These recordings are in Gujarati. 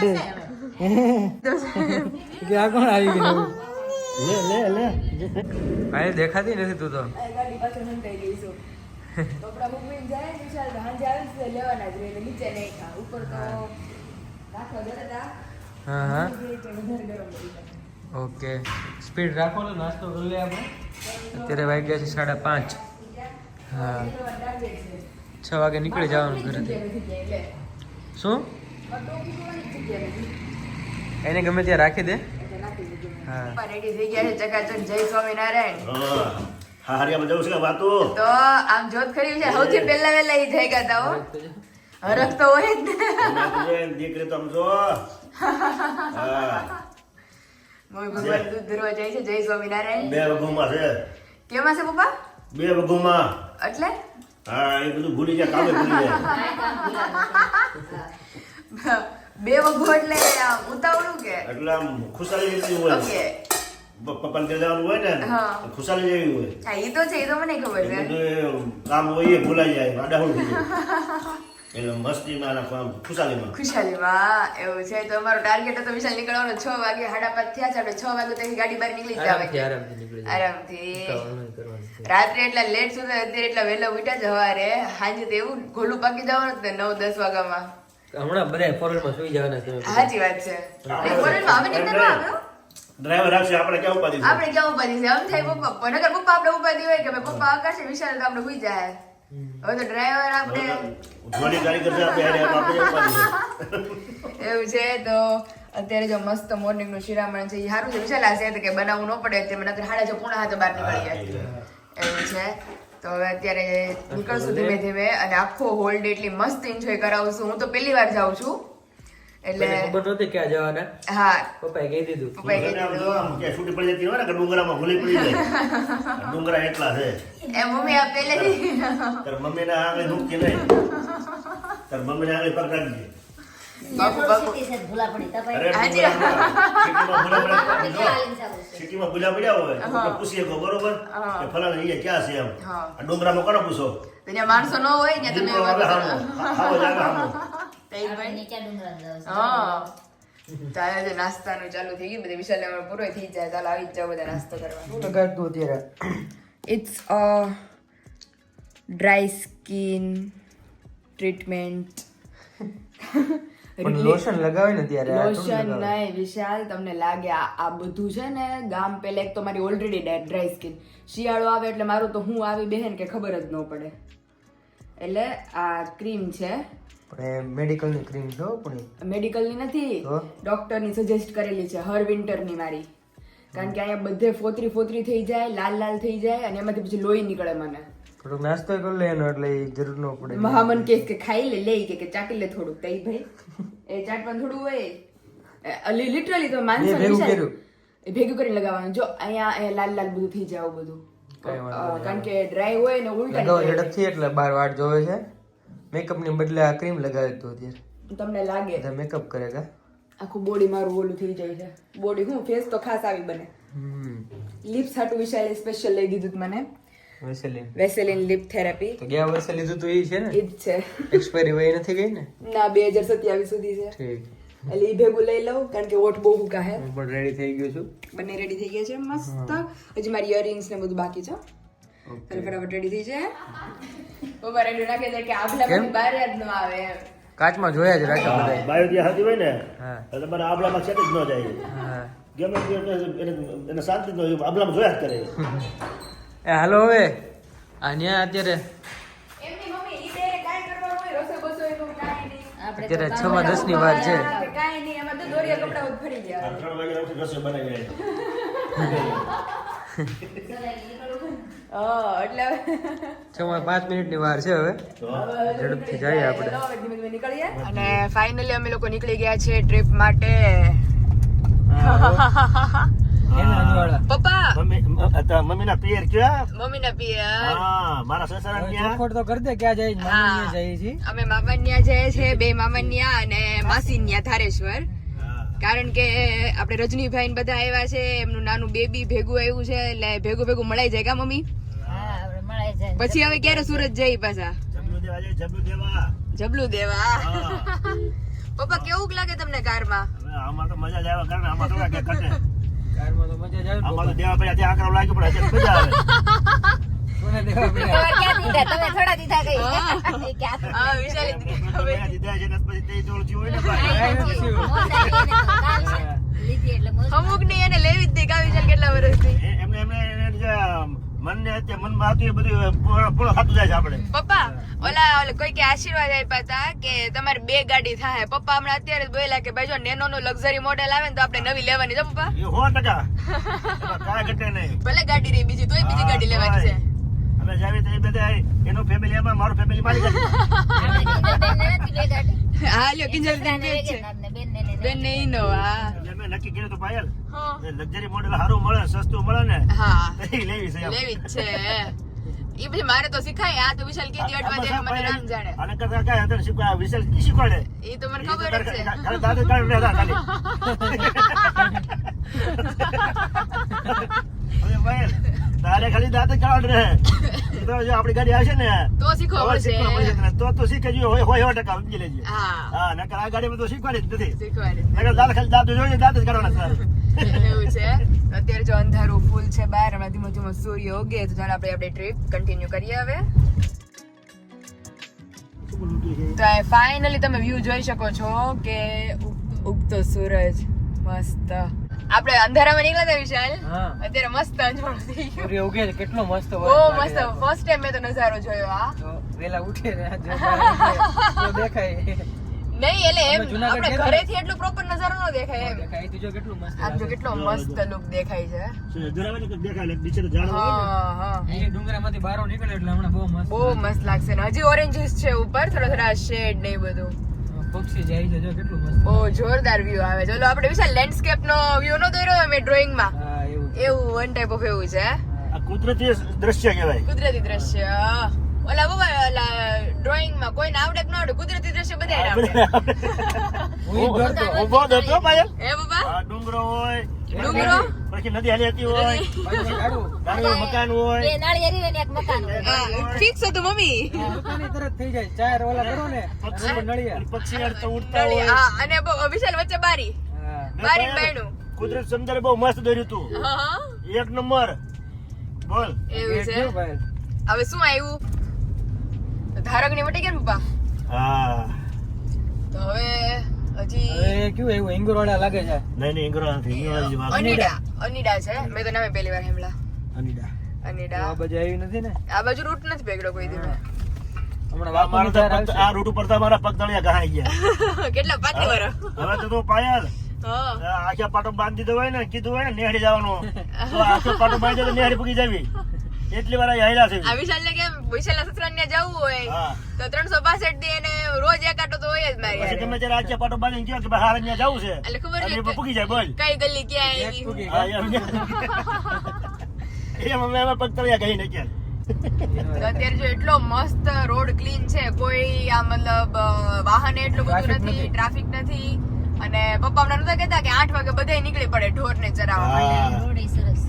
કાઢે કે આ કોણ આવી ગયું? લે લે લે. અહીં દેખાતી નથી તું તો. ગાડી પાછળ સંતાઈ ગઈ છું કપડા મૂકીને જાય વિશાલ સાંજે આવે છે લેવાના જ રહે નીચે નહીં ખા ઉપર તો રાખવા દે હા હા. ઓકે. સ્પીડ રાખો ને નાસ્તો કરી લે આપણે. અત્યારે વાગ્યા છે સાડા પાંચ. હા. છ. વાગે નીકળી જવાનું ઘરેથી. શું? એને ગમે ત્યાં રાખી દે. હા. રેડી થઈ ગયા છે ચકાચક જય સ્વામિનારાયણ. હા હારિયામાં જવું છે વાતો? તો આમ જોત ખરી છે સૌથી પહેલા વહેલા એ જઈ ગયા તા હરખ તો હોય જ ને. એના તુજે દીકરી તો સમજો હા. ભગવાન દૂધ ધરવા જાય છે જય સ્વામિનારાયણ. બે વગુમાં છે. કેમાં છે પપ્પા? બે વગુમાં એટલે? હા એ બધું ભૂલી જાય કામે ભૂલી જાય બે વગો એટલે ઉતાવળું કે? એટલે આમ ખુશાલી જેવી હોય. ઓકે. પપ્પાને ઘરે જવાનું હોય ને ખુશાલી જેવી હોય. હા એ તો છે એ તો મને ખબર છે. કામ હોય એ ભૂલાઈ જાય જાય. એટલે મસ્તીમાં આમ ખુશાલીમાં. ખુશાલીમાં એવું છે. તો અમારો ટાર્ગેટ હતો વિશાલ નીકળવાનો છ વાગે સાડા પાંચ થયા છે આપણે છ વાગે તો ગાડી બહાર નીકળી જ આરામથી જવાય. આરામથી નીકળી જાય. આરામથી. ઉતાવળ નહીં કરવાની. રાત્રે એટલા લેટ સુધી અત્યારે એટલા વહેલા ઉઠ્યા જ સવારે હાજે તો એવું ગોલું પાકી જવાનું જ ને નવ દસ વાગ્યામાં. હમણાં બધા ફોરેનમાં સુઈ જવાના છે સાચી વાત છે. ફોરેનમાં આવે નીકળતા ન આવ્યો. ડ્રાઈવર રાખશે આપણે ક્યાં ઉપાધિ છે? આપણે ક્યાં ઉપાધિ છે? આમ થાય પપ્પા. નગર પપ્પા આપણે ઉપાધિ હોય કે ભાઈ પપ્પા આકાશે વિશાલ તો આપણે સુઈ જાય. હવે તો ડ્રાઈવર આપણે ઉઠવાની ગાડી કરશે આપણે આપણે ઉપાધિ છે? એવું છે તો અત્યારે જો મસ્ત મોર્નિંગનું શિરામણ છે એ સારું છે. વિશાલ આ છે કે બનાવવું ન પડે તે મને અત્યારે સાડા છ પોણા હાથે બહાર નીકળી જાય એવું છે. તો હવે અત્યારે નીકળશું ધીમે ધીમે અને આખો હોલ ડે એટલી મસ્ત એન્જોય કરાવશું હું તો પહેલી વાર જાઉં છું. એટલે મને ખબર નહોતી ક્યાં જવાના? હા. પપ્પાએ કહી દીધું. પપ્પાએ કહી દીધું. કે છૂટી પડી જતી હોય ને કે ડુંગરામાં ભૂલી પડી જાય. ડુંગરા એટલા છે. એ મમ્મી આ પહેલેથી. તાર મમ્મીને આંગળી દુખતી નહીં. તાર મમ્મીને આંગળી પગ સિટીમાં ભૂલા પડ્યા જો, સિટીમાં ભૂલા પડ્યા હોય. પૂછીએ બરોબર? કે ફલાણા એ ક્યાં છે એમ? ડુંગરામાં કોને પૂછો? માણસો ન હોય ને તમે જ નાસ્તાનું ચાલુ થઈ ગયું બધે વિશાલ પૂરો થઈ જાય. ચાલો આવી જ જાવ બધા નાસ્તો કરવા. તો લગાડતું અત્યારે? It's a dry skin treatment પણ લોશન લગાવે ને ત્યારે લોશન નહીં વિશાલ તમને લાગે આ બધું છે ને ગામ પેલા એક તો મારી ઓલરેડી ડ્રાય સ્કિન શિયાળો આવે એટલે મારું તો હું આવી બેહેન કે ખબર જ ન પડે. એટલે આ ક્રીમ છે. પણ એ મેડિકલની ક્રીમ છે પણ મેડિકલની નથી. ડોક્ટરની સજેસ્ટ કરેલી છે હર વિન્ટરની મારી. કારણ કે અહીંયા બધે ફોતરી ફોતરી થઈ જાય લાલ લાલ થઈ જાય અને એમાંથી પછી લોહી નીકળે મને. થોડોક નાસ્તો કરી લે એનો એટલે એ જરૂર ન પડે. મહામન કે કે ખાઈ લે લે કે ચાટી લે થોડુંક તઈ ભાઈ. એ ચાટવાનું થોડું હોય. લિટરલી તો માનસો એ ભેગું કરીને લગાવવાનું. જો અહીંયા અહીંયા લાલ લાલ બધું થઈ જાય આવું બધું. કારણ કે ડ્રાય હોય ને ઉલટા ઝડપથી એટલે બાર વાટ જોવે છે. મેકઅપની બદલે આ ક્રીમ લગાવે તો અત્યારે. તમને લાગે. તો મેકઅપ કરે કા? આખું બોડી મારું ઓલું થઈ જાય છે. બોડી હું ફેસ તો ખાસ આવી બને. લિપ્સ હાટુ વિશાલે સ્પેશિયલ લઈ દીધું મને. વેસેલિન વેસેલિન લિપ થેરાપી તો ગયા વર્ષે લીધું તો એ છે ને? એ જ છે. એક્સપાયરી વય નથી ગઈ ને? ના બે હજાર સત્યાવીસ સુધી છે. ઠીક. એટલે એ ભેગું લઈ લઉં કારણ કે ઓઠ બહુ ભૂકા હે. હું પણ રેડી થઈ ગયો છું. બંને રેડી થઈ ગયા છે મસ્ત. હજી મારી ઇયરિંગ્સ ને બધું બાકી છે એટલે ફટાફટ રેડી થઈ જાય પપ્પા રેડી નાખી દે કે આગલા કેમ? બહાર જ ન આવે એમ. કાચમાં જોયા જ રાખે બધા. બાયો ત્યાં હતી હોય ને એટલે તમારે આબલામાં છે જ ન જાય. ગમે તે એને એને શાંતિ ન હોય આબલામાં જોયા જ કરે. એ હાલો હવે. અહીંયા ન્યા અત્યારે અત્યારે છ માં દસની વાર છે. પાંચ મિનિટની વાર છે હવે. ઝડપથી જઈએ આપણે. હવે ધીમે ધીમે નીકળીએ. અને ફાઇનલી અમે લોકો નીકળી ગયા છે ટ્રીપ માટે. પપ્પા! મમ્મી મ- પિયર ક્યાં? મમ્મીના પિયર. હા મારા સસરા ક્યાં ચોખવટ તો કરી દે ક્યાં જાય છે? મામાને ત્યાં જાય છે. અમે મામાન્યા જઈએ છે બે મામાન્યા અને માસીન્યા ધારેશ્વર. કારણ કે આપણે રજનીભાઈ ને બધા આવ્યા છે એમનું નાનું બેબી ભેગું આવ્યું છે એટલે ભેગું ભેગું મળાઈ જાય કા મમ્મી? પછી હવે ક્યારે સુરત જઈ પાછા? જબલું દેવા જબલું દેવા. પપ્પા કેવું લાગે તમને કારમાં? હવે આમાં તો મજા જ આવે કારણ આમાં કટે કારમાં તો મજા જ આવે. દેવા પડ્યા ત્યાં આકરો લાગ્યો પણ મજા આવે. ને એને અમુક નહીં એને લેવી જ નહીં કા વિશાલ કેટલા વર્ષથી. એમને એમને અત્યારે મનમાં આવતું એ બધું પૂર્ણ પૂર્ણ થતું જાય છે આપણે. પપ્પા ઓલા ઓલા કોઈ કે આશીર્વાદ આપ્યા હતા કે તમારે બે ગાડી થાય પપ્પા હમણાં અત્યારે જ બોલ્યા કે ભાઈ જો નેનો નું લક્ઝરી મોડેલ આવે ને તો આપણે નવી લેવાની. છે પપ્પા. એ સો ટકા. કાંઈ ઘટે નહીં. ભલે ગાડી રહી બીજી તોય બીજી ગાડી લેવાની છે. અમે જાવી તો એ બધા એનું ફેમિલી એમાં મારું ફેમિલી મારી ગાડી હા લ્યો કિંજલ બેન ને ઇનોવા મેં નક્કી કર્યું તો પાયલ. લક્ઝરી મોડેલ સારું મળે સસ્તું મળે ને હા. લેવી છે લેવી જ છે. એ પછી મારે તો શીખાય આ તો વિશાલ કે અઠવા દે મને રામ જાણે. અને કરતા કાય હતા શીખવા વિશેષ કી શીખવાડે? એ તો મને ખબર જ છે. ખાલી દાદા કાઢ લેતા ખાલી. અરે ભાઈ તારે ખાલી દાંત કાળ કાઢ રહે. તો જો આપણી ગાડી આવશે ને તો શીખવા પડશે. તો તો શીખે જો હોય હોય સો ટકા સમજી લેજે. હા. હા નકર આ ગાડીમાં તો શીખવાડી જ નથી. શીખવાડી નકર દાંત ખાલી દાંત જોઈએ દાંત જ કાઢવાના સર એવું છે. અત્યારે જો અંધારું ફૂલ છે બહાર હમણાં ધીમો ધીમો સૂર્ય ઉગે તો ચાલો આપણે આપણે ટ્રીપ કન્ટિન્યુ કરીએ હવે. તો ફાઇનલી તમે વ્યૂ જોઈ શકો છો કે ઉગ- ઉગતો સૂરજ. મસ્ત. આપણે અંધારામાં નીકળ્યા હતા વિશાલ? અત્યારે મસ્ત અંજવાળું થઈ ગયું. સૂર્ય ઉગે છે કેટલો મસ્ત બહુ મસ્ત. ફર્સ્ટ ટાઈમ મેં તો નજારો જોયો આ વેલા ઉઠે ને દેખાય. નહીં એટલે એમ આપણે ઘરેથી એટલું પ્રોપર નજારો ન દેખાય એમ. દેખાય તો જો કેટલું મસ્ત જો કેટલો મસ્ત લુક દેખાય છે. જરાવે દેખાય નીચે ઝાડ હોય હા હા. અહીં ડુંગરામાંથી બહાર નીકળે એટલે હમણાં બહુ મસ્ત બહુ મસ્ત લાગશે ને. હજી ઓરેન્જીસ છે ઉપર થોડા થોડા શેડ ને બધું. પક્ષી જાય છે જો કેટલું મસ્ત બહુ જોરદાર વ્યૂ આવે. ચલો આપણે વિશાલ લેન્ડસ્કેપ નો વ્યૂ નો દોર્યો અમે ડ્રોઈંગમાં. એવું એવું વન ટાઈપ ઓફ એવું છે આ કુદરતી દ્રશ્ય કહેવાય. કુદરતી દ્રશ્ય ઓલા બાબા ઓલા ડ્રોઈંગમાં કોઈને આવડે કે ના આવડે કુદરતી દ્રશ્ય બધાય આવડે. ઊભો હતો પાયલ. એ બાબા? આ ડુંગરો હોય ડુંગરો? પછી નદી હાલી હતી હોય. ઝાડવું. મકાન હોય. બે નાળિયેરી એક મકાન હોય. ફિક્સ હતું મમ્મી. દુકાને તરત થઈ જાય. ચાર ઓલા કરો ને નળિયા. પક્ષી તો ઉડતા હોય. હા અને વિશાલ વચ્ચે બારી. બારી બેણું કુદરત સુંદર બહુ મસ્ત દોર્યું તું. હા હા. એક નંબર. બોલ. એવું છે. હવે શું આવ્યું ધારકની વટી ગયા ને પપ્પા? હા. તો હવે હજી એ કેવું એવું? હિંગોળા લાગે છે? નહીં નહીં ઇંગ્રો નથી. ઇંગ્રો નથી વાત. અનીડા. અનીડા. છે. મેં તો નામે પહેલી વાર સાંભળ્યા. અનીડા. અનીડા. આ બાજુ આવી નથી ને? આ બાજુ રૂટ નથી પકડ્યો કોઈ દી હમણાં આ તો પગ- આ રૂટ ઉપર તો મારા પગ તળિયા ઘાઈ ગયા. કેટલા? પાંચ વર. હવે તો તું પાયલ. આખા પાટો બાંધી દીધો હોય ને કીધું હોય ને નેહડી જવાનું. આખો પાટો બાંધી દે તો નેહડી પૂગી જાવી. એટલી વાર આયેલા છે આ વિશાલ ને કેમ? વિશાલ સસરા ને જવું હોય. તો ત્રણસો પાસઠ દી એને રોજ એક આટો તો હોય જ મારી પછી તમે જયારે આજે પાટો બાંધીને ગયો કે ભાઈ હારે ત્યાં જવું છે એટલે ખબર છે પૂકી જાય બોલ. કઈ ગલી ક્યાં આવી. એમ એમ અમે એમાં પગ તળિયા ગઈ નાખ્યા તો અત્યારે જો એટલો મસ્ત રોડ ક્લીન છે કોઈ આ મતલબ વાહન એટલું બધું નથી. ટ્રાફિક નથી. અને પપ્પા હમણાં નતા કહેતા કે આઠ વાગે બધા નીકળી પડે ઢોર ને ચરાવવા માટે. રોડ સરસ. છે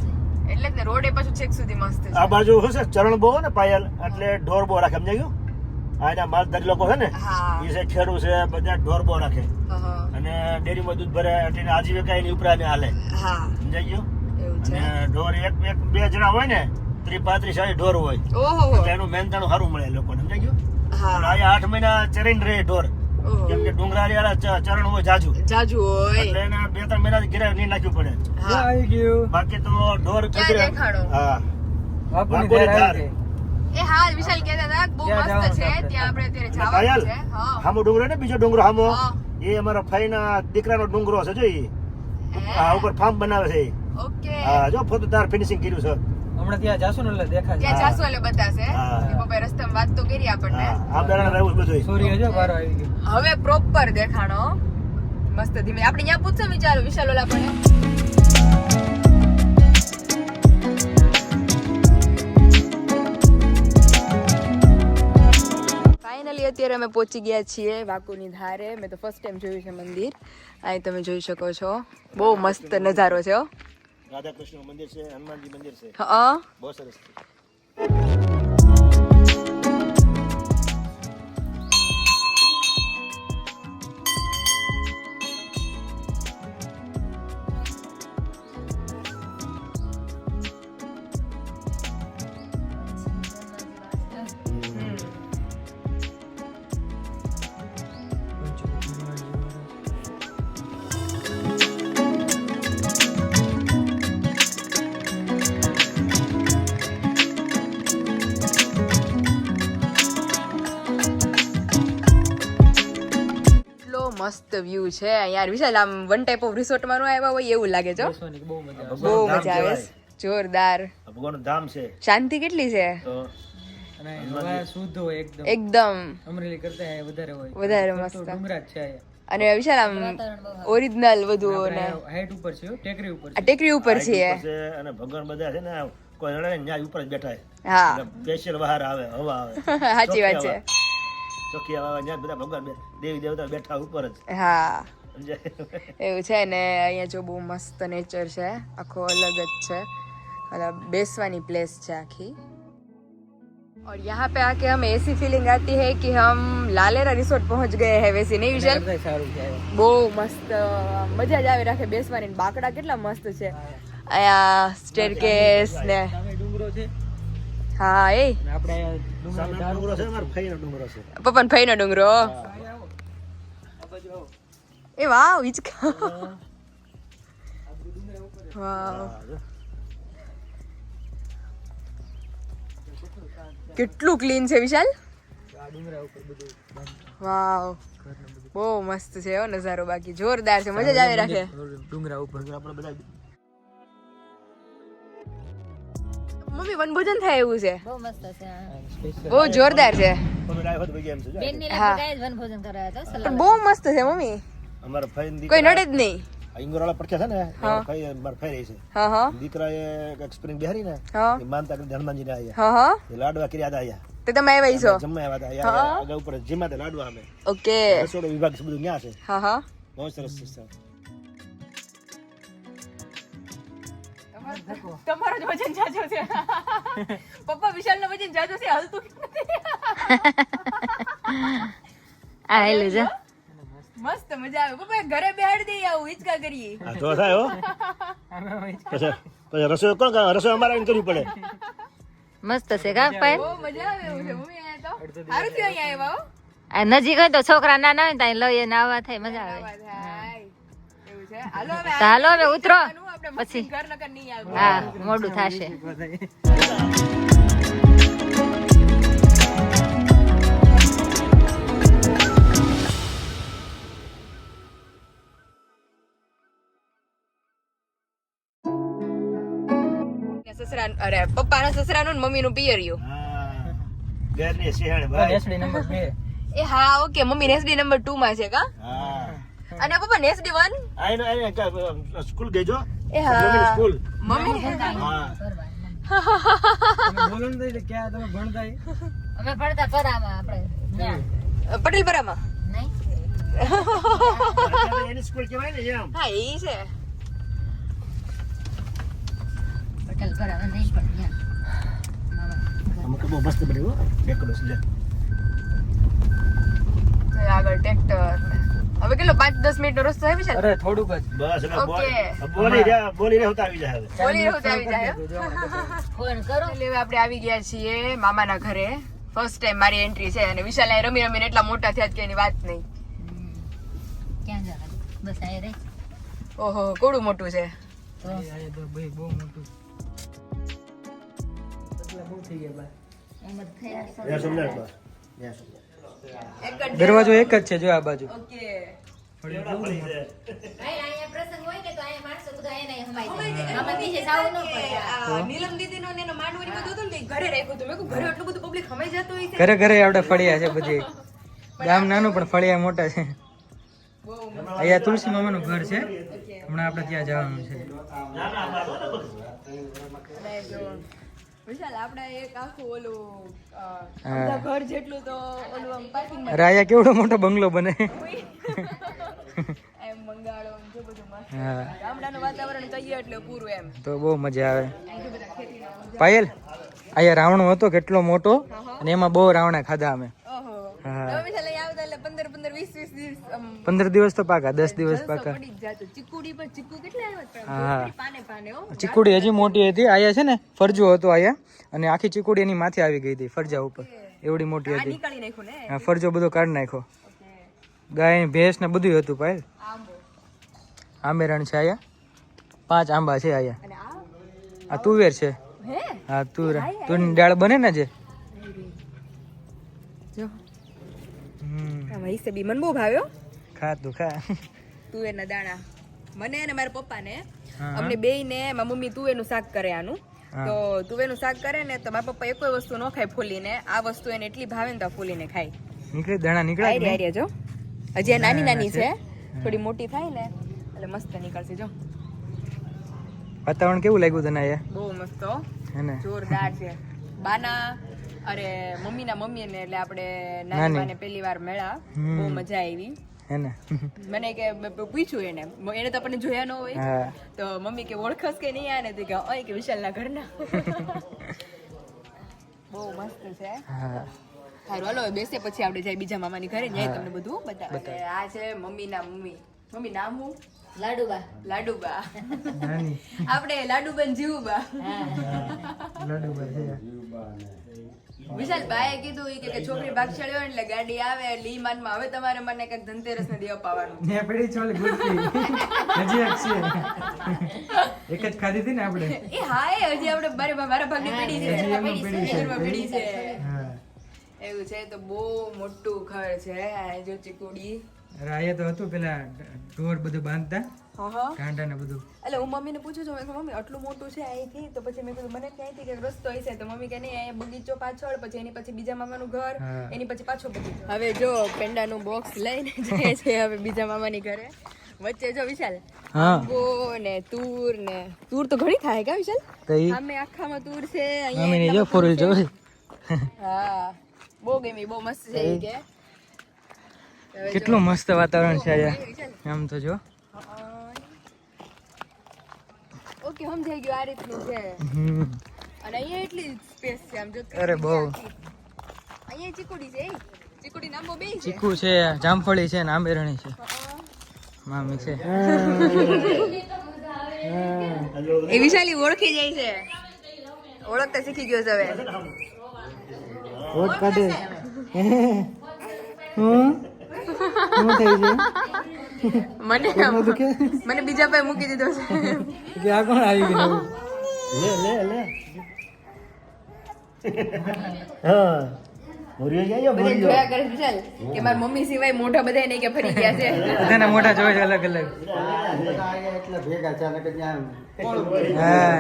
એટલે જ ને રોડે પાછું છેક સુધી મસ્ત આ બાજુ શું છે? ચરણ બહુ ને પાયલ? એટલે ઢોર બહુ રાખે સમજાય ગયું? આ એના માલધારી લોકો છે ને એ છે ખેડૂ છે બધા ઢોર બહુ રાખે. અને ડેરીમાં દૂધ ભરે એટલે આજીવિકા એની ઉપર હાલે. હા. સમજાઈ ગયું? અને ઢોર એક એક બે જણા હોય ને ત્રીસ પાંત્રીસ સાડી ઢોર હોય. એનું એટલે એનું મહેનતાણું સારું મળે લોકોને સમજાય ગયું? હા. આઠ મહિના ચરીને રહે ઢોર. કેમ કે ડુંગરાળી વાળા ચ- ચરણ હોય જાજુ. જાજુ એટલે એના બે ત્રણ મહિના ઘેરે નહીં નાખ્યું પડે. હા. આવી ગયું. બાકી તો ઢોર ગુજરે- હા. બાપુની બાપુની ધાર ધાર. આવી ગઈ એ હા વિશાલ કહેતા હતા બહુ મસ્ત છે ત્યાં આપણે અત્યારે જવાનું છે હા. હામો ડુંગરો ને બીજો ડુંગરો હામો? એ અમારા ફઈના દીકરાનો ડુંગરો છે જો એ આ ઉપર ફાર્મ બનાવે છે ઓકે. હા જો ફોટોદાર ફિનિશિંગ કર્યું છે. હમણાં ત્યાં જાશું ને એટલે દેખાશે. ત્યાં. જાસુ એટલે બતાશે. પપ્પાએ રસ્તામાં વાત તો કરી આપણને. આપણે રહેવું બધું સૂર્ય જો બારો આવી ગયો. હવે પ્રોપર દેખાણો. મસ્ત ધીમે. આપણે ત્યાં પૂછશે વિચારો વિશાલ ઓલા પણ ફાઇનલી અત્યારે અમે પહોંચી ગયા છીએ વાકુની ધારે. મેં તો ફર્સ્ટ ટાઈમ જોયું છે મંદિર. અહીં તમે જોઈ શકો છો. બહુ મસ્ત નજારો છે હો રાધા કૃષ્ણ મંદિર છે હનુમાનજી મંદિર છે. હા. બહુ સરસ છે. વ્યૂ છે. યાર વિશાલ આમ વન ટાઈપ ઓફ રિસોર્ટમાં આવ્યા હોય એવું લાગે છે બહુ મજા આવે. છે. જોરદાર. ભગવાનનું ધામ છે. શાંતિ કેટલી છે? અને હવા શુદ્ધ હોય એકદમ. એકદમ. અમરેલી કરતા વધારે હોય. વધારે મસ્ત. ડુંગરા છે અને વિશાલ આમ ઓરિજિનલ બધું ને હાઈટ ઉપર છે ટેકરી ઉપર આ ટેકરી ઉપર છે અને ભગવાન બધા છે ને કોઈ રડે ને ન્યાય ઉપર જ બેઠા છે. હા. સ્પેશિયલ બહાર આવે હવા આવે. સાચી વાત છે. ચોખ્ખી હવા આવે ત્યાં બધા ભગવાન બે- દેવી દેવતા બેઠા ઉપર જ હા સમજાય એવું છે ને અહીંયા જો બહુ મસ્ત નેચર છે આખો અલગ જ છે મતલબ બેસવાની પ્લેસ છે આખી और यहाँ पे आके हमें ऐसी फीलिंग आती है कि हम लालेरा रिसोर्ट पहुंच गए हैं वैसे नहीं विशाल કરતાંય સારું છે અહીંયા. બહુ મસ્ત મજા જ આવી રાખે બેસવાની ને બાકડા કેટલા મસ્ત છે અહીંયા સ્ટેરકેસ ને સામે ડુંગરો છે હા એ અને આપણે અહીંયા ડુંગરાની સામે ધાર ડુંગરો છે મારા ભાઈનો ડુંગરો છે. પપ્પન ફઈનો ડુંગરો. આ બાજુ આવો. એ વાવ હિચકા વાવ. કેટલું ક્લીન છે વિશાલ? આ ડુંગરા ઉપર બધું બંધ. વાવ. બહુ મસ્ત છે હો નજારો બાકી. જોરદાર છે મજા જ આવી રાખે. ડુંગરા ઉપર આપણે બધા મમ્મી વનભોજન થાય એવું છે બહુ મસ્ત છે બહુ જોરદાર છે પણ બહુ મસ્ત છે મમ્મી કોઈ નડે જ નહીં ઇંગોરાળા પડખ્યા છે ને એના ભાઈ રહી છે હા હા દીકરાએ સ્પ્રિંગ બિહારી ને એ માનતા કરી હનુમાનજી ને એ લાડવા કર્યા હતા તે તમે આવ્યા છો જમવા આવ્યા હતા આગળ ઉપર જીમા તે લાડવા અમે ઓકે રસોડો વિભાગ બધું ત્યાં છે હા હા બહુ સરસ છે તમારો જ વજન જાજો છે. પપ્પા વિશાલ નો વજન જાજો છે હલતું આ હેલું જા. મસ્ત મજા આવે. પપ્પા ઘરે બેહાડી દઈએ આવું હિચકા કરીએ. હા તો થાય હો. પછી પછી રસોઈ કોણ કરે? રસોઈ અમારે આવીને કરવી પડે. મસ્ત છે કા પાય બહુ મજા આવે એવું છે. મમ્મી અહીંયા તો. સારું થયું અહીંયા આવ્યા હો. આ નજીક હોય તો છોકરા નાના હોય ને ત્યાં લઈએ ને આવવા થાય મજા આવે. એવું છે. હાલો હવે હાલો હવે ઉતરો. પછી? ઘર નકર નહીં આવે. હા મોડું થશે. સસરા અરે પપ્પાના સસરાનું ને મમ્મીનું પિયરિયું હા. ઘરની સિંહણ ભાઈ. નેસડી નંબર બે. એ હા ઓકે મમ્મી નેસડી નંબર 2 માં છે કા? હા. અને પપ્પા નેસડી 1 આઈ આઈને સ્કૂલ ગઈ જો? એ હા. મમ્મી? હા. બોલો ને એટલે ક્યાં તમે ભણતા અમે ભણતા પરામાં આપણે. ન્યા. પટેલપરામાં નહીં. એની સ્કૂલ કહેવાય ને એમ. હા એ છે. પટેલ પરામાં નહીં પણ. અમુક બહુ મસ્ત બન્યું આગળ ટ્રેક્ટર હવે કેટલો? 5 10 મિનિટનો રસ્તો છે વિશાલ અરે થોડુંક જ. બસ ઓકે. બોલી રહ્યા બોલી રહ્યા તો આવી જાય હવે. બોલી રહ્યું તો આવી જાય. ફોન કરો. એટલે હવે આપણે આવી ગયા છીએ મામાના ઘરે. ફર્સ્ટ ટાઈમ મારી એન્ટ્રી છે અને વિશાલ અહીં રમી રમીને એટલા મોટા થયા કે એની વાત નહીં. ક્યાં જવાનું બસ આ રે ઓહો કોડું મોટું છે. તો? ભાઈ બહુ મોટું એટલે બહુ થઈ ગયા બાર. એમ જ થયા સમજાય બસ. દરવાજો એક જ છે જો આ બાજુ. ઓકે. કેવડા ફળી છે. અહીંયા પ્રસંગ હોય ને તો અહીંયા માણસો બધા અહીંયા હમાઈ જાય. આમાં નીચે સાવું ન પડે. નીલમ દીદી નો ને એનો માંડવો ને બધું હતું ને તે ઘરે ઘરે એટલું બધું પબ્લિક હમાઈ જતું હોય છે. ઘરે ઘરે આપણે ફળિયા છે બધી. ગામ નાનું પણ ફળિયા મોટા છે. અહીંયા તુલસી મામાનું ઘર છે. હમણાં આપણે ત્યાં જવાનું છે. ના ના ના, ના, ના. વિશાલ આપણે એક આખું ઓલું અ, હા. અડધા ઘર જેટલું તો ઓલું પાર્કિંગ અરે કેવડો મોટો બંગલો બને. એમ મંગાળો જો બધું મસ્ત હા. ગામડાનું વાતાવરણ કહીએ એટલે પૂરું એમ. તો બહુ મજા આવે. પાયલ અહીંયા રાવણો હતો કેટલો મોટો અને એમાં બહુ રાવણા ખાધા અમે. પંદર પંદર વીસ વીસ દિવસ તો પાકા દસ દિવસ પાકા. ચીકુડી હજી મોટી હતી આયા છે ને ફરજો હતો આયા. અને આખી ચીકુડી એની માથે આવી ગઈ હતી ફરજા ઉપર. એવડી મોટી હતી. ફરજો બધો કાઢી નાખ્યો. ગાય ભેંસ ને બધું હતું પાયલ આંબો. આંબેરણ છે આયા. પાંચ આંબા છે આયા. આ? તુવેર છે. હા? તુર તુરની ડાળ બને ને જે જો. આમાં હિસ્સે બી મને બહુ ભાવ્યો ખા. તું ખા તુવેરના દાણા. મને અને મારા પપ્પાને. અમને બેયને મારા મમ્મી તુવેરનું શાક કરે આનું. તો તુવેરનું શાક કરે ને તો મારા પપ્પા એકોય કોઈ વસ્તુ ન ખાય ફૂલીને આ વસ્તુ એને એટલી ભાવે ને તો ફૂલીને ખાય. નીકળે દાણા નીકળે આઈ રહ્યા જો. હજી નાની નાની છે. થોડી મોટી થાય ને એટલે મસ્ત નીકળશે જો. વાતાવરણ કેવું લાગ્યું તને બહુ મસ્ત જોરદાર છે. બાના અરે મમ્મીના મમ્મી ને એટલે આપણે નાની. પહેલી વાર મળ્યા. બહુ મજા આવી. હે મને કે પૂછ્યું એને. એને તો આપણને જોયા ન હોય. તો મમ્મી કે ઓળખસ કે નહીં આ નથી કે ઓય કે વિશાલના ઘરના. બહુ મસ્ત છે. હા. સારું હાલો બેસે પછી આપણે જાય બીજા મામાની ઘરે જાય તમને બધું બતાવે. આ છે મમ્મીના મમ્મી. મમ્મી નામ હું લાડુબા. લાડુબા. નાની. આપણે લાડુબન જીવુબા. લાડુબા છે. વિશાલ બાએ કીધું ઈ કે કે છોકરી ભાગશાળી હોય ને એટલે ગાડી આવે એટલે ઈ માનમાં હવે તમારે મને કંઈક ધનતેરસ ને દેવા પાવાનું ને પડી ચોલ ગુલફી. હજી એક છે. એક જ ખાધી હતી ને આપણે? એ હા એ હજી આપણે મારે મારા ભાગની પેઢી છે પેઢી છે. એવું છે તો બહુ મોટું ઘર છે આ જો ચીકુડી. અરે તો હતું પેલા ઢોર બધું બાંધતા. કાંટા ને બધું. એટલે હું મમ્મીને પૂછું છું મેં કીધું, મમ્મી આટલું મોટું છે અહીંથી તો પછી મેં કીધું મને ક્યાંયથી કે રસ્તો હશે તો મમ્મી કે નહીં અહીંયા બગીચો પાછળ પછી એની પછી બીજા મામાનું ઘર એની પછી પાછો બગીચો. હવે જો પેંડાનું બોક્સ લઈને જાય છે હવે બીજા મામાની ઘરે. વચ્ચે જો વિશાલ આંબો ને તુર ને તૂર તો ઘણી થાય કા વિશાલ? અમે આખામાં તુર છે મમ્મીને જો અહીંયા જો હા. બહુ ગમી બહુ મસ્ત છે કે. કેટલું મસ્ત વાતાવરણ છે આમ તો જો. ઓકે સમજાઈ ગયું આ રીતનું છે. અને અહીંયા એટલી સ્પેસ છે આમ જો અરે બહુ. અહીંયા ચીકુડી છે ચીકુડી નામો બે છે? ચીકુ છે જામફળી છે ને આંબેરણી છે. મામી છે. એ વિશાલી ઓળખી જાય છે. ઓળખતા શીખી ગયો છે હવે. વોટ કાઢે હું શું થઈ છે? મને મને બીજા પાસે મૂકી દીધો છે. કે આ કોણ આવી ગયું? લે લે લે. હા. ભૂર્યો જાય બધા જોયા કરે છે કે મારી મમ્મી સિવાય મોઢા બધા નહીં કે ફરી ગયા છે. બધાના મોઢા જોવે છે અલગ અલગ. હા.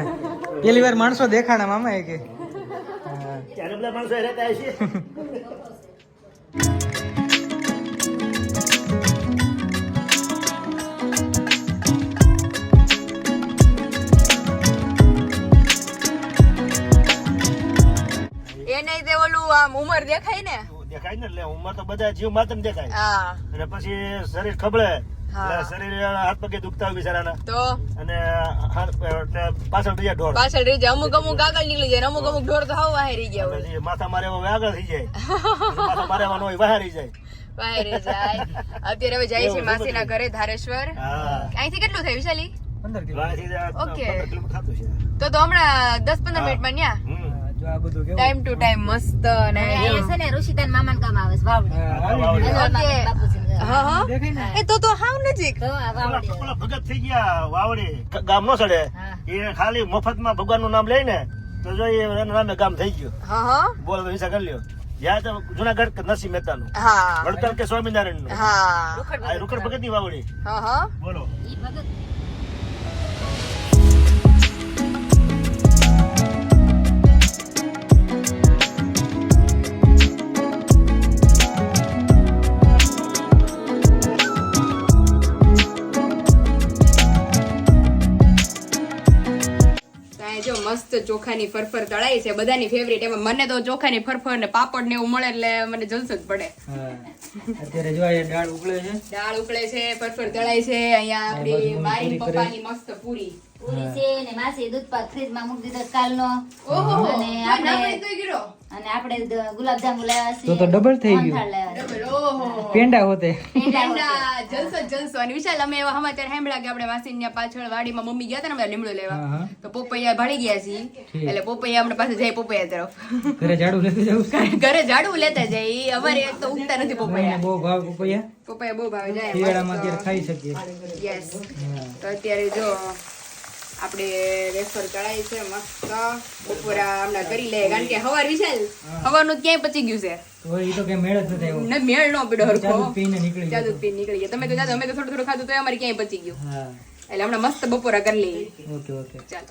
પેલી વાર માણસો દેખાણા મામા એ કે. ત્યારે બધા માણસો રહેતા હશે? ઉંમર દેખાય ને? દેખાય ને એટલે ઉંમર તો બધા જીવ માત્ર દેખાય. અને પછી શરીર ખબળે શરીર હાથ પગે દુખતા હોય બિચારાના. તો? અને પાછળ બીજા ઢોર. પાછળ રહી જાય. અમુક અમુક આગળ નીકળી જાય અમુક અમુક ઢોર તો હાવ વાહે રહી ગયા હોય. માથા મારે આગળ થઈ જાય. માથા મારેવાનો હોય બહાર રહી જાય. વાહે રહી જાય. અત્યારે હવે જાય છે માસીના ઘરે ધારેશ્વર. હા. અહીંથી કેટલું થાય વિશાલી? પંદર કિલો ઓકે. તો તો હમણાં દસ પંદર મિનિટમાં ન્યા? ટાઈમ ટુ ટાઈમ મસ્ત અને છે ને ઋષિતાન મામાનું ગામ આવે છે વાવડી. હા, ને? એ તો તો હાવ નજીક. તો આ વાવડી. પેલા ભગત થઈ ગયા વાવડી. ગામ નો સડે. એ ખાલી મફતમાં ભગવાનનું નામ લઈને તો જો એ એના નામે ગામ થઈ ગયું. હા હા. બોલ વિચાર કરી લ્યો. યાદ તો જુનાગઢ નરસિંહ મહેતા નું વડતાલ કે સ્વામિનારાયણનું રૂખડ ભગતની વાવડી. હા હા. બોલો. ઈ ભગત મસ્ત ચોખાની ફરફર તળાઈ છે બધાની ફેવરિટ એમાં મને તો ચોખાની ફરફર ને પાપડ ને એવું મળે એટલે મને જલસો જ પડે. અત્યારે જો અહીંયા દાળ ઉકળે છે. દાળ ઉકળે છે ફરફર તળાઈ છે અહીંયા આપણી મારી પપ્પાની મસ્ત પૂરી. ને માસી દૂધ પાક ફ્રીજમાં મૂકી દીધો કાલનો. અને આપણે પડી તોય ગીરો. અને આપણે ગુલાબજાંબુ લાવ્યા છે તો તો double થઈ ગયું. મોહનથાળ લાવ્યા છે. ડબલ, ઓહો. પેંડા હોતે. પેંડા, જલસો જલસો. અને વિશાલ અમે એવા સમાચાર સાંભળ્યા કે આપણે માસીની પાછળ વાડીમાં મમ્મી ગયા હતા ને લીમડો લેવા. તો પોપૈયા ભાડી ગયા છીએ. એટલે પોપૈયા આપણે પાસે જાય પોપૈયા તરફ. ઘરે ઝાડુ લેતા જવું ઘરે ઝાડુ લેતા જાય. ઈ અમારે એક તો ઉગતા નથી પોપૈયા. બહુ ભાવ પપૈયા? પોપૈયા બહુ ભાવે જાય. શિયાળામાં અત્યારે ખાઈ શકીએ. યસ તો અત્યારે જો આપણે વેફર ચડાવી છે મસ્ત. બપોરા હમણાં કરી લે કારણ કે હવાર વિશાલ. હવાનું જ ક્યાંય પચી ગયું છે? તો એ તો કે મેળ જ નથી આવ્યો. ને મેળ નો પડ્યો હરખો. પીને નીકળી જાદુ પી નીકળી ગયા. તમે તો જાદુ અમે તો થોડું થોડું ખાધું તો અમારે ક્યાંય પચી ગયું. હા. એટલે હમણાં મસ્ત બપોરા કરી લઈએ. Okay okay. ચાલ.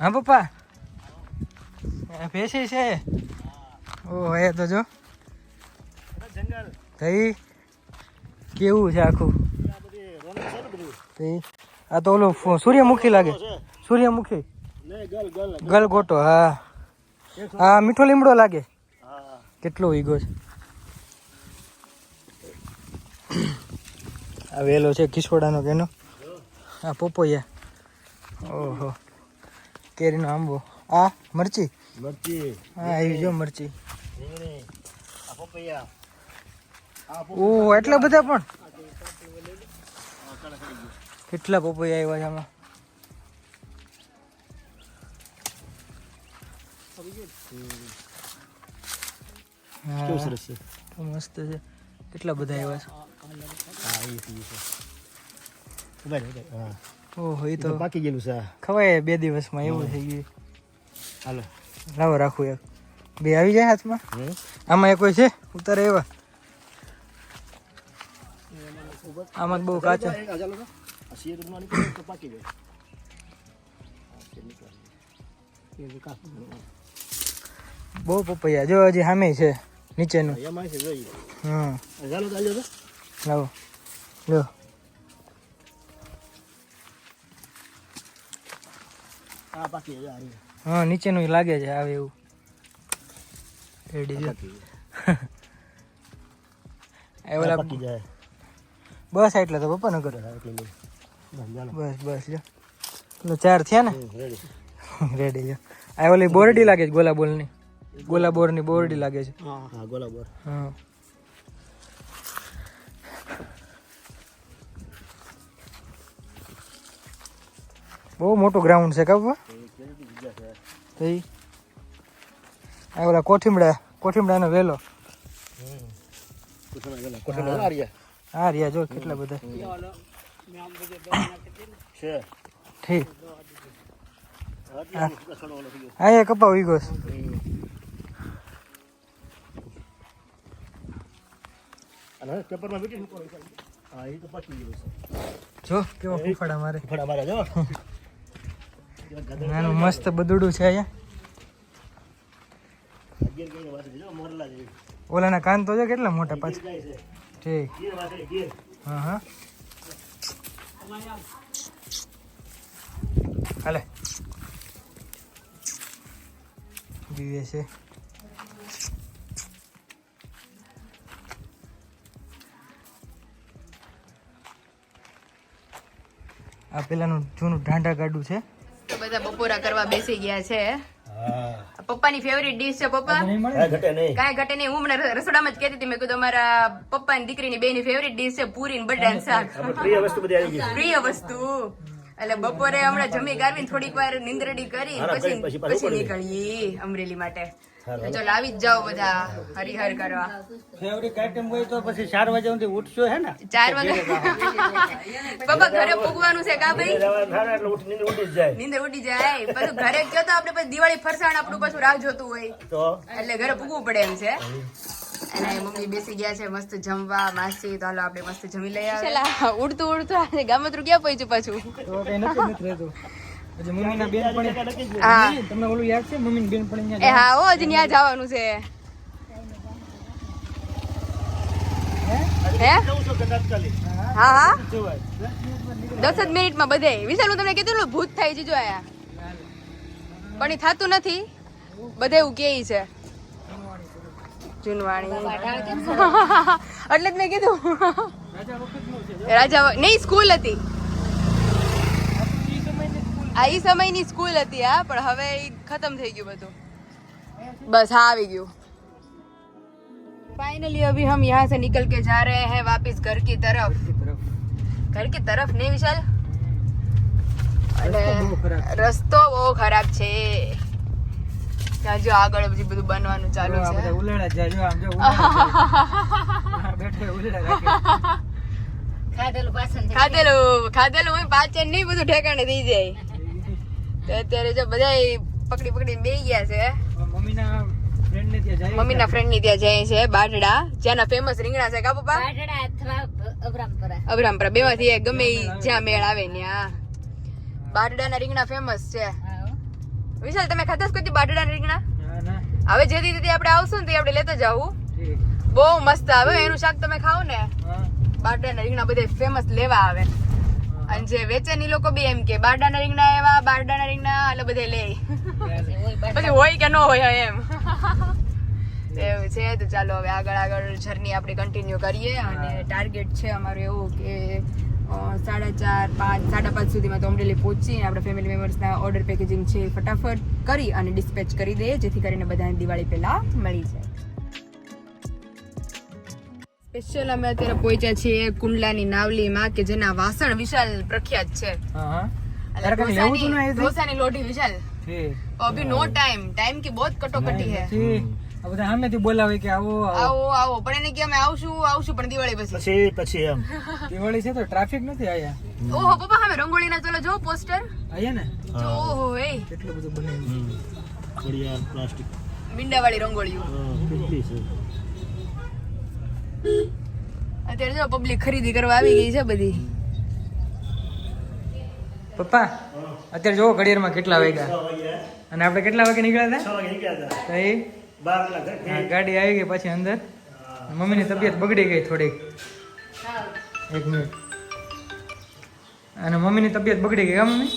હા પપ્પા. આ છે? ઓ એ તો જો. તઈ કેવું છે આખું? આ તો ઓલો સૂર્યમુખી લાગે. સૂર્યમુખી. ગલ ગોટો હા. હા મીઠો લીમડો લાગે. કેટલો ઈગો છે. આ વેલો છે કિસોડાનો કેનો આ પોપોયા. ઓહો. કેરીનો આંબો. આ મરચી? મરચી. હા આવી જો મરચી. આ પપૈયા. ઓહ એટલા બધા પણ? કેટલા પપૈયા આવ્યા છે આમાં? કેવું સરસ છે? મસ્ત છે. કેટલા બધા આવ્યા છે? ઓહો એ તો બાકી ગયેલું છે. ખવાય બે દિવસમાં એવું થઈ ગયું. હાલો. લાવો રાખું એક. બે આવી જાય હાથમાં? આમાં એક કોઈ છે? ઉતારે એવા. આમાં બહુ કાચા. પાકી જાય જો. બહુ પપૈયા. જો હજી સામે છે નીચેનું. હા. લાવો રહી. હા નીચેનું લાગે છે આવે એવું. રેડી જો એ ઓલા આ પાકી જાય. બસ એટલે તો પપ્પા નગર. બસ, બસ જો ચાર થયા ને? રેડી જો આ ઓલી બોરડી લાગે છે ગોલા બોલની. ગોલા બોરની બોરડી લાગે છે. હા ગોલાબર હા. બહુ મોટું ગ્રાઉન્ડ છે કાપવા તો આ ઓલા કોઠીમડા કોઠીમડાનો વેલો. કોઠીમડા વેલો. કોઠીમડા. હા રહ્યા જો કેટલા બધા. ઠીક. હા. એ કપાવ ગયું છે. જો કેવો ફૂફાડા મારે. ફડા મારે જો. નાનું મસ્ત બદુડું છે અહીંયા. ઓલાના કાન તો જો કેટલા મોટા પાછા. ઠીક. હા હા. હાલે. જીવે છે. આ પેલાનું જૂનું ઢાંઢા ગાડું છે. બધા બપોરા કરવા બેસી ગયા છે. પપ્પાની ફેવરિટ ડીશ છે પપ્પા. ઘટે નહીં. કાંઈ ઘટે નહીં. હું મને રસોડામાં જ કહેતી હતી મેં કીધું અમારા પપ્પા ની દીકરીની બેની ફેવરિટ ડીશ છે પૂરી ને બટાનું શાક પ્રિય વસ્તુ બધી આવી ગઈ પ્રિય વસ્તુ. એટલે બપોરે હમણાં જમી ગારવીને થોડીક વાર નિંદ્રડી કરી પછી પછી નીકળીએ અમરેલી માટે. ચાલો આવી જ જાઓ બધા હરિહર કરવા. ફેવરિટ આઈટમ હોય તો પછી 4 વાગે સુધી ઉઠશો હે ને? 4 વાગે. પપ્પા ઘરે પૂગવાનું છે કા ભાઈ? એટલે ઉઠી નીંદર ઉડી જાય. નીંદર ઉડી જાય. પછી ઘરે ગયો તો આપણે પછી દિવાળી ફરસાણ આપણું પાછું રાહ જોતું હોય. તો? એટલે ઘરે પૂગવું પડે એમ છે. અને મમ્મી બેસી ગયા છે મસ્ત જમવા માસી તો હાલો આપણે મસ્ત જમી લઈએ ચલા ઉડતું ઉડતું આજે ગામતરું ક્યાં પહોંચ્યું પાછું? તો કઈ નથી નથી રહેતું મમ્મીના બેન પણ હા. તમને ઓલું યાદ છે? મમ્મીની બેન પણ એ હા ઓ હજી ત્યાં જવાનું છે. હે? હા? હા દસ જ મિનિટમાં બધે. વિશાલ હું તમને કીધું ભૂત થાય છે જો આયા. પણ એ થતું નથી. બધે એવું કે છે. જૂનવાણી. એટલે જ મેં કીધું. રાજા નહીં સ્કૂલ હતી. આ એ સમયની સ્કૂલ. હતી આ પણ હવે એ ખતમ થઈ ગયું બધું. બસ હા આવી ગયું. फाइनली अभी हम यहाँ से निकल के जा रहे हैं ઘર કી તરફ. ઘર કી તરફ. નહીં વિશાલ? અને રસ્તો બહુ ખરાબ છે. ત્યાં જો આગળ પછી બધું બનવાનું ચાલુ છે. ઉલેડા જાય જો આમ જો ઉલેડા બેઠે ઉલેડા રાખે. ખાધેલું પાછળ ખાધેલું ખાધેલું હોય પાચન નહીં બધું ઠેકાણે થઈ જાય. તો અત્યારે જો બધા પકડી પકડી બે ગયા છે. મમ્મીના ફ્રેન્ડ ત્યાં જાય મમ્મીના ફ્રેન્ડની ત્યાં જાય છે બાટડા જ્યાંના ફેમસ રીંગણા છે કા પપ્પા? અબરામપરા અબરામપરા બે માંથી એક ગમે ઈ જ્યાં મેળ આવે ત્યાં બાટડાના રીંગણા ફેમસ છે. વિશાલ તમે ખાધા કોઈ બાટડા રીંગણા? હવે જે દીદી આપણે આવશું ને તે આપણે લેતા જવું. બહુ મસ્ત આવે એનું શાક તમે ખાઓ ને. બારડાના રીંગણા બધે ફેમસ લેવા આવે. અને જે વેચે ને લોકો બી એમ કે બારડાના રીંગણા એવા બારડાના રીંગણા એટલે બધે લે પછી હોય કે ન હોય એમ. એવું છે તો ચાલો હવે આગળ આગળ જર્ની આપણે કન્ટિન્યુ કરીએ. અને ટાર્ગેટ છે અમારું એવું કે સાડા ચાર પાંચ સાડા પાંચ સુધીમાં તો અમરેલી પહોંચીને આપણા ફેમિલી મેમ્બર્સના ઓર્ડર પેકેજિંગ છે ફટાફટ કરી અને ડિસ્પેચ કરી દઈએ જેથી કરીને બધાને દિવાળી પહેલાં મળી જાય. સ્પેશિયલ અમે અત્યારે પહોંચ્યા છીએ કુંડલાની નાવલીમાં કે જેના વાસણ વિશાલ પ્રખ્યાત છે. ઢોસાની લોઢી વિશાલ. અભી નો ટાઈમ ટાઈમ કી બહુત કટોકટી હે. બધા સામેથી બોલાવે કે આવો આવો. આવો પણ એને કે અમે આવશું આવશું પણ દિવાળી પછી. પછી પછી એમ. દિવાળી છે તો ટ્રાફિક નથી આયા. ઓહો પપ્પા અમે રંગોળી ના ચલો જો પોસ્ટર આયા ને? જો ઓહો એ. કેટલું બધું બને ઘડિયાળ પ્લાસ્ટિક મીંડાવાળી રંગોળીઓ. કેટલી છે? અત્યારે જો પબ્લિક ખરીદી કરવા આવી ગઈ છે બધી. પપ્પા અત્યારે જોવો ઘડિયાળમાં કેટલા વાગ્યા. અને આપણે કેટલા વાગે નીકળ્યા છ વાગે નીકળ્યા હતા. ગાડી આવી ગઈ પછી અંદર. મમ્મીની તબિયત બગડી ગઈ થોડીક. એક મિનિટ. અને મમ્મીની તબિયત બગડી ગઈ મમ્મી?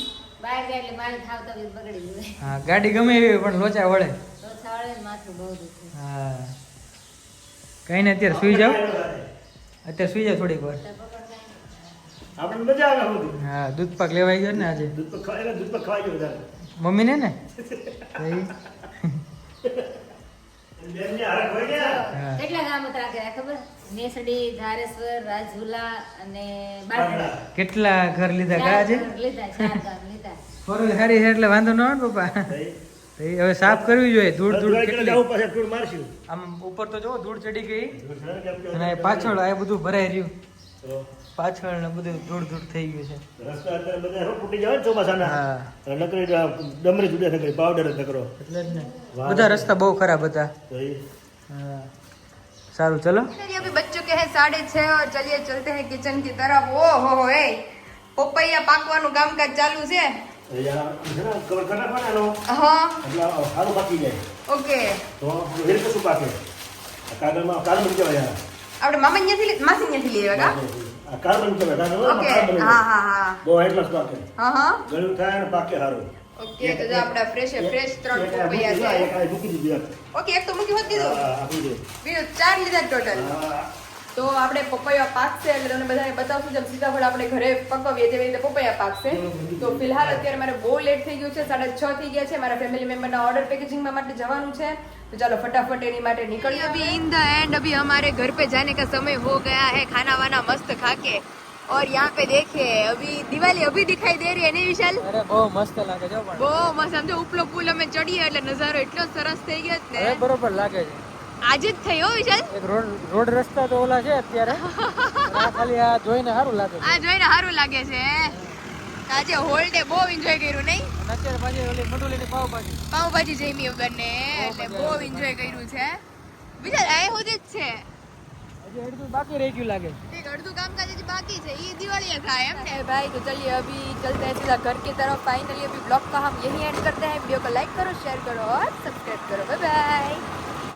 હા ગાડી ગમે એવી પણ લોચા વળે. તો છાળે ને માથું બહુ દુખે. હા. કઈ ને અત્યારે સુઈ જાવ અત્યારે સુઈ જાવ થોડીક વાર. આપણને મજા આવે હા દૂધ પાક લેવાઈ ગયો ને આજે. દૂધ તો ખવાય દૂધ તો ખવાય ગયું મમ્મીને ને? કેટલા ગામ હતા ખબર? નેસડી ધારેશ્વર રાજુલા અને કેટલા ઘર લીધા કા છે લીધા ચાર ગામ લીધા. ફોરવ્હીલ સારી છે એટલે વાંધો ન આવે પપ્પા. હવે સાફ કરવી જોઈએ ધૂળ ધૂળ કેટલી? ધૂળ મારશું. આમ ઉપર તો જો ધૂળ ચડી ગઈ. અને પાછળ આ બધું ભરાઈ રહ્યું. પાછળ ને બધું ધૂળ ધૂળ થઈ ગયું છે રસ્તા અત્યારે બધા શું ફૂટી જાય ને ચોમાસાના હા અને નકરી આ ડમરી જુદા નકરી પાવડર જ નકરો એટલે જ ને બધા રસ્તા બહુ ખરાબ હતા તો એ હા સારું ચલો अभी बच्चों के हैं साढ़े छह और चलिए चलते हैं किचन की तरफ ओ हो हो ए પપૈયા પાકવાનું કામકાજ ચાલુ છે અહીંયા છે ને કવર કરી નાખવાના એનો હા એટલે આ સારું પાકી જાય ઓકે તો વેલ કશું પાકે આ કાગળમાં કાર્બન કહેવાય આ. આપણે મામા અહીંયાથી લી- માસી અહીંયાથી લઈ આવ્યા આ કાર્બન કા ઓકે હા હા હા. બહુ એટલા જ પાકે. હા હા. ગળું થાય ને પાકે હારું. ઓકે તો જો ફ્રેશ ફ્રેશ ત્રણ પપૈયા છે. ઓકે એક તો મૂકી હોત દીધું. બીજું ચાર લીધા ટોટલ તો આપણે પપૈયા પાકશે એટલે તમને બધાને બતાવશું જેમ સીતાફળ આપણે ઘરે પકવીએ તેવી રીતે પપૈયા પાકશે તો ફિલહાલ અત્યારે મારે બહુ લેટ થઈ ગયું છે સાડા છ થઈ ગયા છે મારા ફેમિલી મેમ્બરના ઓર્ડર પેકેજિંગમાં માટે જવાનું છે. ચાલો ફટાફટ એની માટે નીકળીએ અભી ઇન અભી હમારે ઘર પે જાને કા સમય હો ગયા હે ખાના મસ્ત ખાકે. और यहाँ पे देखिए अभी दिवाली अभी दिखाई दे रही મસ્ત લાગે બહુ મસ્ત સમજો ઉપલો પુલ અમે ચડીએ એટલે નજારો એટલો સરસ થઈ ગયો બરોબર લાગે છે. આજે જ થયો વિશાલ એક રોડ રોડ રસ્તા તો ઓલા છે અત્યારે પણ આ ખાલી આ જોઈને સારું લાગે છે આ જોઈને સારું લાગે છે આજે હોલ ડે બહુ એન્જોય કર્યું નહીં અને અત્યારે પાછી ઓલી મંડોલીની પાવભાજી પાઉંભાજી જમી બંને એટલે બહુ એન્જોય કર્યું છે વિચાર આ સુધી જ છે હજી અડધું બાકી રહી ગયું લાગે एक अर्धू काम काज अभी बाकी है ये दिवाली का है हमने भाई तो चलिए अभी चलते हैं सीधा घर की तरफ फाइनली अभी ब्लॉग का हम यही एंड करते हैं वीडियो को लाइक करो शेयर करो और सब्सक्राइब करो बाय बाय